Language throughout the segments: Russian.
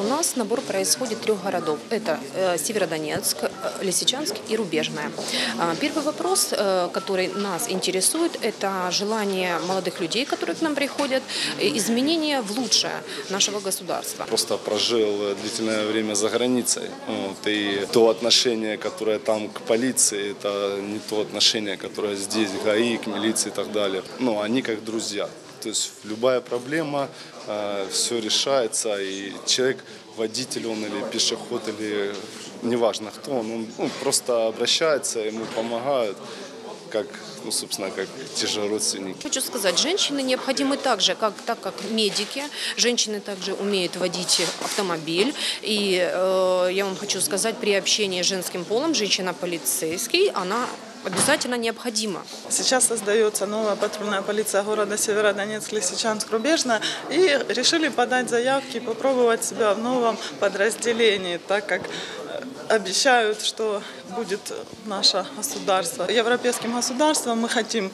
нас набор происходит трех городов. Это э, Северодонецк, э, Лисичанск и Рубежная. А, Первый вопрос, э, который нас интересует, это желание молодых людей, которые к нам приходят, изменения в лучшее нашего государства. Просто прожил длительное время за границей. Вот, и то отношение, которое там к полиции, это не то отношение, которое здесь, ГАИ, к милиции и так далее. Ну, они как друзья. То есть любая проблема, все решается, и человек, водитель он или пешеход, или неважно кто он, он ну, просто обращается, ему помогают, как, ну, собственно, как те же родственники. Хочу сказать, женщины необходимы также, как, так как медики, женщины также умеют водить автомобиль. И э, я вам хочу сказать, при общении с женским полом женщина-полицейский, она обязательно необходима. Сейчас создается новая патрульная полиция города Северодонецк, Лисичанск, Рубежная. И решили подать заявки и попробовать себя в новом подразделении, так как э, обещают, что будет наше государство. Европейским государством мы хотим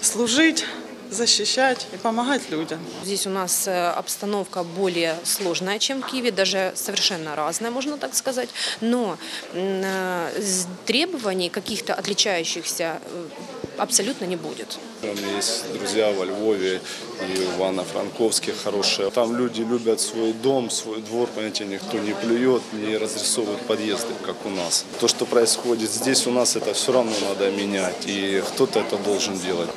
служить, защищать и помогать людям. Здесь у нас э, обстановка более сложная, чем в Киеве, даже совершенно разная, можно так сказать. Но э, требований каких-то отличающихся э, абсолютно не будет. У меня есть друзья во Львове и в Ивано-Франковске хорошие. Там люди любят свой дом, свой двор, понимаете, никто не плюет, не разрисовывает подъезды, как у нас. То, что происходит здесь у нас, это все равно надо менять, и кто-то это должен делать.